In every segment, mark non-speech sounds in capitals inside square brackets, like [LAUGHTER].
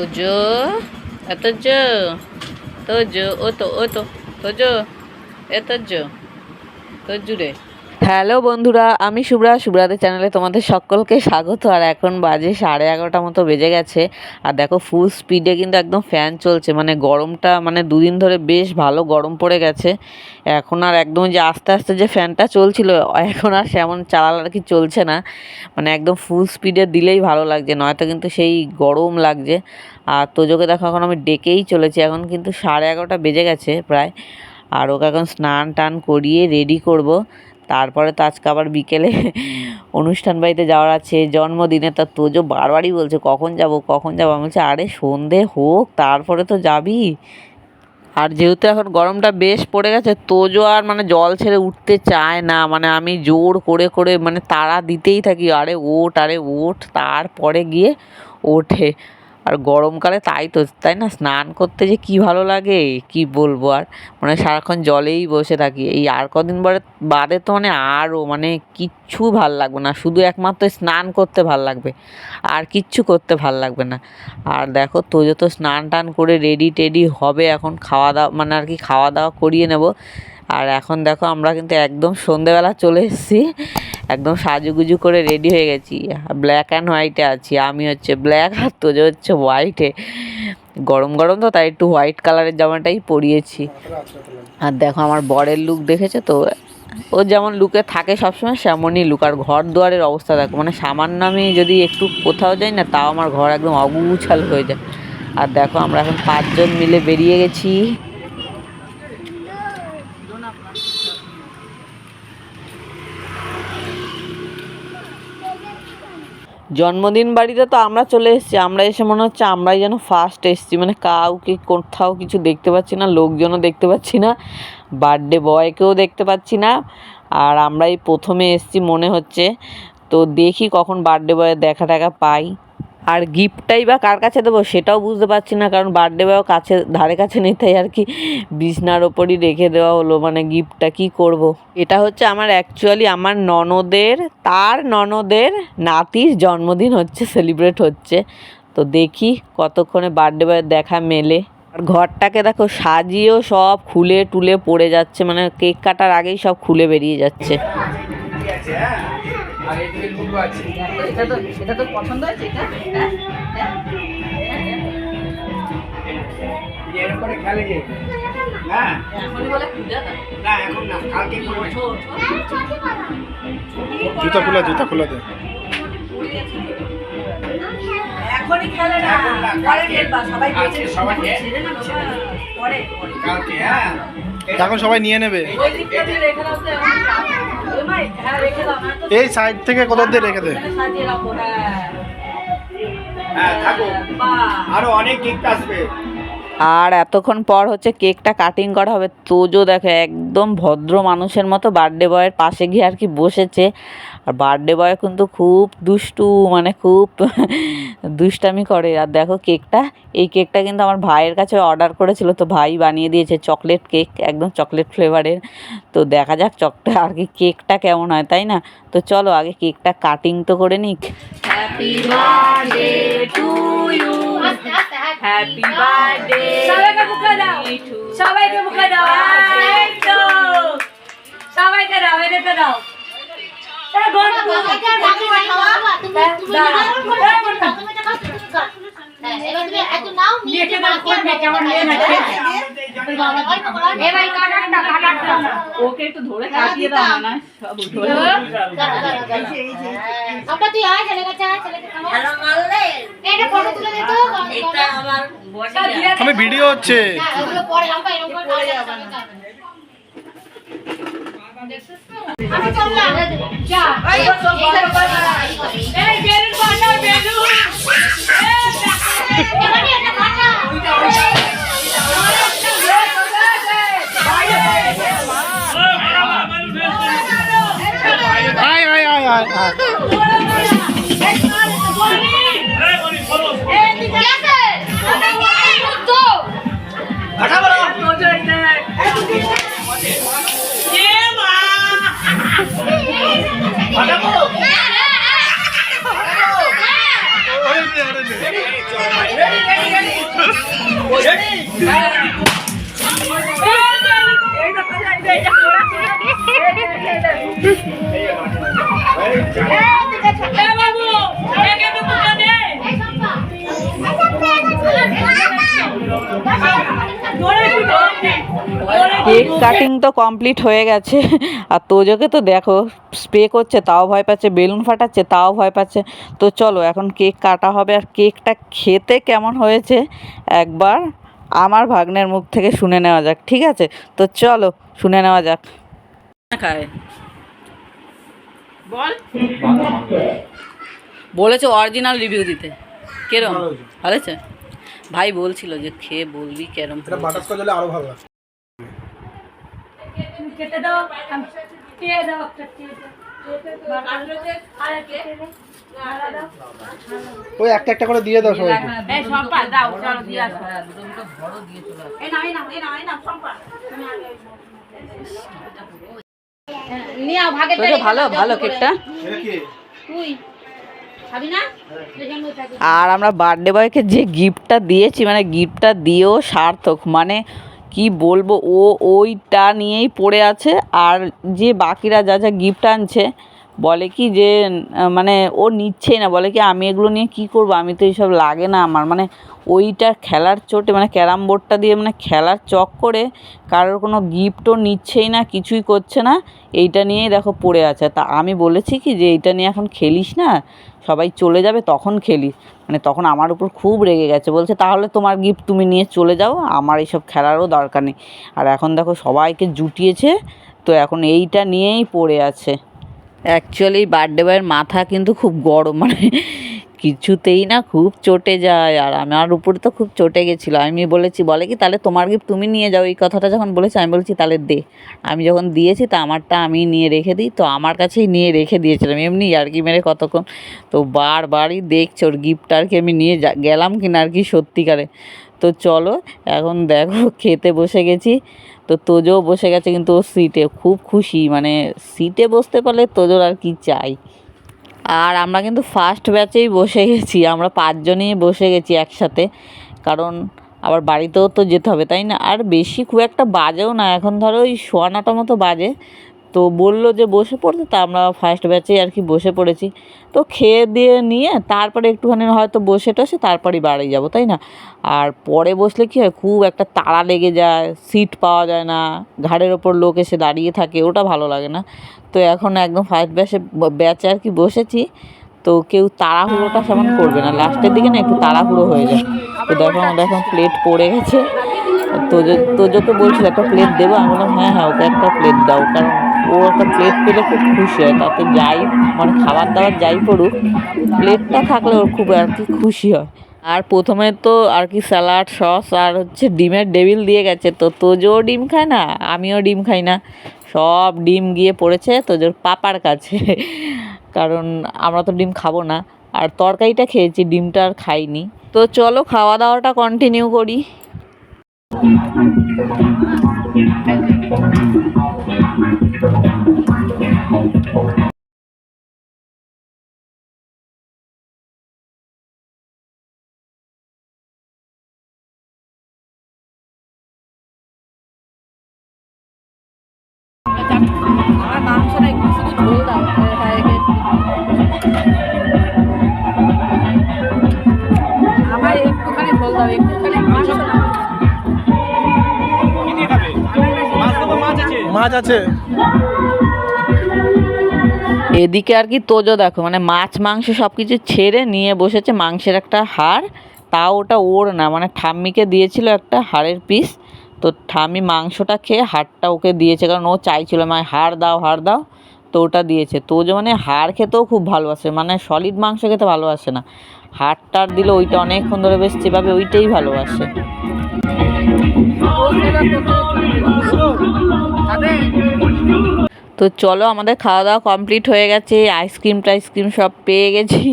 তোজো এতজো তোজো ও তো ও তো তোজো এতজো তোজু রে। হ্যালো বন্ধুরা, আমি শুভ্রা। শুভ্রাদের চ্যানেলে তোমাদের সকলকে স্বাগত। আর এখন বাজে সাড়ে এগারোটা মতো বেজে গেছে। আর দেখো ফুল স্পিডে কিন্তু একদম ফ্যান চলছে। মানে গরমটা মানে দুদিন ধরে বেশ ভালো গরম পড়ে গেছে। এখন আর একদম যে আস্তে আস্তে যে ফ্যানটা চলছিল, এখন আর সেমন চালাল আর কি চলছে না। মানে একদম ফুল স্পিডে দিলেই ভালো লাগছে। নয়তো কিন্তু সেই গরম লাগছে। আর তোজোকে দেখো, এখন আমি ডেকেই চলেছি। এখন কিন্তু সাড়ে এগারোটা বেজে গেছে প্রায়। আর ওকে এখন স্নান টান করিয়ে রেডি করব। তারপরে তো আজকে আবার বিকেলে অনুষ্ঠান বাড়িতে যাওয়ার আছে, জন্মদিনে তার তোজো বারবারই বলছে, কখন যাব কখন যাব? আমি বলছি, আরে সন্ধে হোক, তারপরে তো যাবি। আর যেহেতু এখন গরমটা বেশ পড়ে গেছে, তোজো আর মানে জল ছেড়ে উঠতে চায় না মানে আমি জোর করে করে মানে তাড়া দিতেই থাকি, আরে ওঠ আরে ওঠ। তারপরে গিয়ে ওঠে। আর গরমকালে তাই তো, তাই না? স্নান করতে যে কি ভালো লাগে, কি বলব আর? মানে সারাক্ষণ জলেই বসে থাকি। এই আর কদিন পরে বাদে তো মানে আরও মানে কিচ্ছু ভালো লাগবে না। শুধু একমাত্র স্নান করতে ভালো লাগবে, আর কিচ্ছু করতে ভালো লাগবে না। আর দেখো, তোজো তো স্নান টান করে রেডি টেডি হবে এখন। খাওয়া দাওয়া মানে আর কি খাওয়া দাওয়া করিয়ে নেব। আর এখন দেখো, আমরা কিন্তু একদম সন্ধেবেলা চলে এসেছি। একদম সাজুগুজু করে রেডি হয়ে গেছি। ব্ল্যাক অ্যান্ড হোয়াইটে আছি, আমি হচ্ছে ব্ল্যাক আর তোজো হচ্ছে হোয়াইটে গরম গরম তো তাই একটু হোয়াইট কালারের জামাটাই পরিয়েছি। আর দেখো আমার বরের লুক দেখেছে তো? ও যেমন লুকে থাকে সবসময়, সেমনই লুক আর ঘর দুয়ারের অবস্থা দেখো মানে সামান্য আমি যদি একটু কোথাও যাই না, তাও আমার ঘর একদম অগুছাল হয়ে যায়। আর দেখো আমরা এখন পাঁচজন মিলে বেরিয়ে গেছি। জন্মদিন বাড়িতে তো আমরা চলে এসেছি। আমরা এসে মনে হচ্ছে আমরাই যেন ফার্স্ট এসেছি। মানে কাউকে কোথাও কিছু দেখতে পাচ্ছি না, লোকজনও দেখতে পাচ্ছি না বার্থডে বয়কেও দেখতে পাচ্ছি না। আর আমরাই প্রথমে এসেছি মনে হচ্ছে। তো দেখি কখন বার্থডে বয়ের দেখা টাকা পাই। আর গিফটটাই বা কার কাছে দেবো সেটাও বুঝতে পারছি না, কারণ বার্থডে বয়ও কাছে, ধারে কাছে নেই, তাই আর কি বিছনার ওপরই রেখে দেওয়া হলো মানে গিফটটা কি করব। এটা হচ্ছে আমার অ্যাকচুয়ালি আমার ননদের, তার ননদের নাতির জন্মদিন হচ্ছে সেলিব্রেট হচ্ছে। তো দেখি কতক্ষণে বার্থডে বয়ের দেখা মেলে। আর ঘরটাকে দেখো, সাজিয়েও সব খুলে টুলে পড়ে যাচ্ছে মানে কেক কাটার আগেই সব খুলে বেরিয়ে যাচ্ছে। এটা তো এটা তো পছন্দ হয়েছে? এটা? হ্যাঁ করে খেলে যে। হ্যাঁ। এখনই বলে খুলে না এখন না কালকে করবে। জুতা খুলে জুতা খুলে দে। এখনই খেলে না। এখন না, পরে কালকে। খেলবা। সবাই পরে কালকে হ্যাঁ। এখন সবাই নিয়ে নেবে। হ্যাঁ এই সাইড থেকে কোথাও দিয়ে রেখে দে? রাখো হ্যাঁ। হ্যাঁ থাকো। আরও অনেক গিফট আসবে। আর এতক্ষণ পর হচ্ছে কেকটা কাটিং করা হবে। তোজো দেখো, একদম ভদ্র মানুষের মতো বার্থডে বয়ের পাশে গিয়ে আর কি বসেছে। আর বার্থডে বয় কিন্তু খুব দুষ্টু মানে খুব [LAUGHS] দুষ্টামি করে। আর দেখো কেকটা, এই কেকটা কিন্তু আমার ভাইয়ের কাছে অর্ডার করেছিল। তো ভাই বানিয়ে দিয়েছে চকলেট কেক একদম চকলেট ফ্লেভারের তো দেখা যাক চকটা আর কি কেকটা কেমন হয়, তাই না? তো চলো আগে কেকটা কাটিং তো করে নিক। Happy birthday to you happy birthday সবাইকে মুখে দাও সবাইকে মুখে দাও। সবাইকে দাও এদেরকে দাও। এ গন্টু নিয়ে দাও করবে কেমন নিয়ে না চলে গেছে হ্যালো এটা ফটো তুলে দে তো এটা আমার আমি ভিডিও হচ্ছে এই বেলুন বাটা বেলুন 레디 레디 레디 레디 কাটিং তো কমপ্লিট হয়ে গেছে। আর তোজোকে তো দেখো স্প্রে করছে তাও ভয় পাচ্ছে বেলুন ফাটাচ্ছে তাও ভয় পাচ্ছে। তো চলো এখন কেক কাটা হবে আর কেকটা খেতে কেমন হয়েছে একবার আমার ভাগ্নের মুখ থেকে শুনে নেওয়া যাক ঠিক আছে? তো চলো শুনে নেওয়া যাক। খায়। বল। [LAUGHS] বলেছে অরিজিনাল রিভিউ দিতে। কেরম? ভালো ভাই বলছিল যে খেয়ে বলবি কেরম বাটারস্কচ হলে আরও ভালো কেটে দাও আমি দাও একটা দিয়ে দাও। ওই একটা একটা করে দিয়ে দাও সবাইকে। এই সম্পা দাও চলো দিয়ে আসো। এই নাও এই নাও এই নাও এই নাও সম্পা নিয়ে আও ভাগে তোজো ভালো ভালো কেকটা। তুই খাবি না? এখানে থাকি আর আমরা বার্থডে বয়কে যে গিফটটা দিয়েছি মানে গিফটটা দিয়েও সার্থক। মানে কি বলব? ও ওইটা নিয়েই পড়ে আছে। আর যে বাকিরা যা যা গিফট আনছে বলে কি যে মানে ও নিচ্ছেই না। বলে কি, আমি এগুলো নিয়ে কি করব? আমি তো এইসব লাগে না আমার। মানে ওইটা খেলার চোটে মানে ক্যারাম বোর্ডটা দিয়ে মানে খেলার চক করে কারোর কোনো গিফটও নিচ্ছেই না, কিছুই করছে না, এইটা নিয়েই দেখো পড়ে আছে। তা আমি বলেছি কি যে, এইটা নিয়ে এখন খেলিস না, সবাই চলে যাবে, তখন খেলিস। মানে তখন আমার উপর খুব রেগে গেছে। বলছে, তাহলে তোমার গিফট তুমি নিয়ে চলে যাও, আমার এইসব খেলারও দরকার নেই। আর এখন দেখো সবাইকে জুটিয়েছে, তো এখন এইটা নিয়েই পড়ে আছে। অ্যাকচুয়ালি বার্থডে বয়ের মাথা কিন্তু খুব গরম মানে কিছুতেই না খুব চটে যায়। আর আমার উপরে তো খুব চটে গেছিল। আমি বলেছি, বলে কি, তাহলে তোমার গিফট তুমি নিয়ে যাও। এই কথাটা যখন বলেছি, আমি বলেছি, তাহলে দে। আমি যখন দিয়েছি, তা আমারটা আমি নিয়ে রেখে দিই। তো আমার কাছেই নিয়ে রেখে দিয়েছিলাম। এমনি আর কি মেরে কতক্ষণ? তো বারবারই দেখছে, ওর গিফট আর কি আমি নিয়ে যা, গেলাম কিনা আর কি সত্যিকারে। তো চলো, এখন দেখো খেতে বসে গেছি। তো তোজো বসে গেছে কিন্তু ও সিটে খুব খুশি। মানে সিটে বসতে পারলে তোজোর আর কি চাই। আর আমরা কিন্তু ফার্স্ট ব্যাচেই বসে গেছি, আমরা পাঁচজনই বসে গেছি একসাথে। কারণ আবার বাড়িতেও তো যেতে হবে, তাই না? আর বেশি খুব একটা বাজেও না। এখন ধরো ওই সোয়া নটা মতো বাজে। তো বলল যে বসে পড়তে, তা আমরা ফার্স্ট ব্যাচেই আর কি বসে পড়েছি। তো খেয়ে দিয়ে নিয়ে তারপরে একটুখানি হয়তো বসে টসে তারপরেই বাড়ি যাব, তাই না? আর পরে বসলে কী হয়, খুব একটা তাড়া লেগে যায় সিট পাওয়া যায় না, ঘাড়ের ওপর লোক এসে দাঁড়িয়ে থাকে, ওটা ভালো লাগে না। তো এখন একদম ফার্স্ট ব্যাচে ব্যাচে আর কি বসেছি। তো কেউ তাড়াহুড়োটা সেমন করবে না, লাস্টের দিকে না একটু তাড়াহুড়ো হয়ে যায়। তো দেখো আমাদের এখন প্লেট পড়ে গেছে। তোজো তোজোকে বলছিল, একটা প্লেট দেবো? আমি বললাম হ্যাঁ হ্যাঁ ওকে একটা প্লেট দাও। কারণ ও একটা প্লেট পেলে খুব খুশি হয়। তাতে যাই মানে খাবার দাবার যাই পড়ুক প্লেটটা থাকলে ওর খুব আর কি খুশি হয়। আর প্রথমে তো আর কি স্যালাড সস আর হচ্ছে ডিমের ডেবিল দিয়ে গেছে। তো তোজোও ডিম খায় না, আমিও ডিম খাই না। সব ডিম গিয়ে পড়েছে তোজোর পাপার কাছে। কারণ আমরা তো ডিম খাব না। আর তরকারিটা খেয়েছি, ডিমটা আর খাইনি। তো চলো খাওয়া দাওয়াটা কন্টিনিউ করি। আমার মাংসটা একটু শুধু ঝোল দাও আমার একটুখানি ঝোল দাও একটুখানি মাছ আছে? এদিকে আর কি তোজো দেখো মানে মাছ, মাংস সব কিছু ছেড়ে নিয়ে বসেছে মাংসের একটা হাড়, তাও ওটা ওর না মানে ঠাম্মিকে দিয়েছিল একটা হাড়ের পিস তো ঠাম্মি মাংসটা খেয়ে হাড়টা ওকে দিয়েছে, কারণ ও চাইছিল মানে হাড় দাও হাড় দাও, তো ওটা দিয়েছে। তোজো মানে হাড় খেতেও খুব ভালোবাসে মানে সলিড মাংস খেতে ভালোবাসে না। হাড়টার দিলে ওইটা অনেকক্ষণ ধরে বেশ চেপাবে ওইটাই ভালোবাসে। তো চলো আমাদের খাওয়া দাওয়া কমপ্লিট হয়ে গেছে, আইসক্রিম টাইসক্রিম সব পেয়ে গেছি।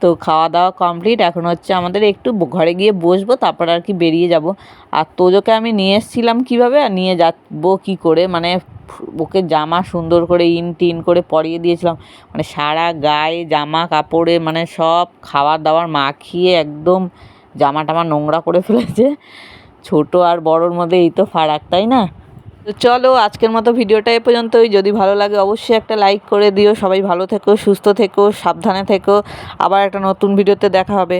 তো খাওয়া দাওয়া কমপ্লিট, এখন হচ্ছে আমাদের একটু ঘরে গিয়ে বসবো, তারপর আর কি বেরিয়ে যাব। আর তোজোকে আমি নিয়ে এসেছিলাম কীভাবে? আর নিয়ে যাব কী করে? মানে ওকে জামা সুন্দর করে ইন টিন করে পরিয়ে দিয়েছিলাম। মানে সারা গায়ে জামা কাপড়ে মানে সব খাবার দাবার মাখিয়ে একদম জামা টামা নোংরা করে ফেলেছে। ছোট আর বড়োর মধ্যে এই তো ফারাক, তাই না? তো চলো আজকের মতো ভিডিওটা এ পর্যন্তই। যদি ভালো লাগে অবশ্যই একটা লাইক করে দিও। সবাই ভালো থেকো, সুস্থ থেকো, সাবধানে থেকো। আবার একটা নতুন ভিডিওতে দেখা হবে।